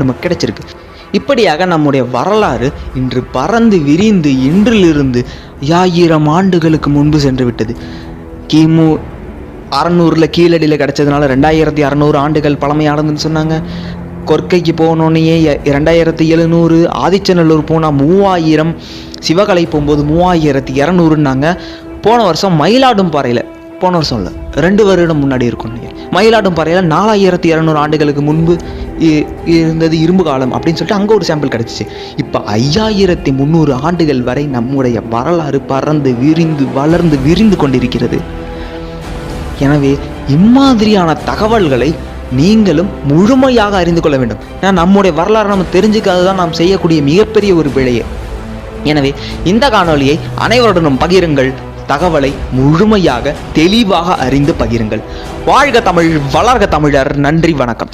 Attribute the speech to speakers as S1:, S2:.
S1: நமக்கு கிடைச்சிருக்கு. இப்படியாக நம்முடைய வரலாறு இன்று பறந்து விரிந்து இன்றிலிருந்து ஆயிரம் ஆண்டுகளுக்கு முன்பு சென்று விட்டது கிமு அறநூறில் கீழடியில் கிடைச்சதுனால ரெண்டாயிரத்தி அறநூறு ஆண்டுகள் பழமையானதுன்னு சொன்னாங்க. கொற்கைக்கு போனோடனே ரெண்டாயிரத்தி எழுநூறு ஆதிச்சநல்லூர் போனால் மூவாயிரம் சிவகலை போகும்போது மூவாயிரத்தி இரநூறுன்னாங்க. போன வருஷம் மயிலாடும்பாறையில் போன வருஷம் இல்லை ரெண்டு வருடம் முன்னாடி இருக்கும். மயிலாடும்பாறையில் நாலாயிரத்தி இரநூறு ஆண்டுகளுக்கு முன்பு இருந்தது இரும்பு காலம் அப்படின்னு சொல்லிட்டு அங்கே ஒரு சாம்பிள் கிடச்சிச்சு. இப்போ ஐயாயிரத்தி முந்நூறு ஆண்டுகள் வரை நம்முடைய வரலாறு பறந்து விரிந்து வளர்ந்து விரிந்து கொண்டிருக்கிறது. எனவே இம்மாதிரியான தகவல்களை நீங்களும் முழுமையாக அறிந்து கொள்ள வேண்டும். ஏன்னா நம்முடைய வரலாறு நம்ம தெரிஞ்சுக்காததான் நாம் செய்யக்கூடிய மிகப்பெரிய ஒரு பிழையே எனவே இந்த காணொளியை அனைவருடனும் பகிருங்கள். தகவலை முழுமையாக தெளிவாக அறிந்து பகிருங்கள். வாழ்க தமிழ் வளர்க தமிழர். நன்றி வணக்கம்.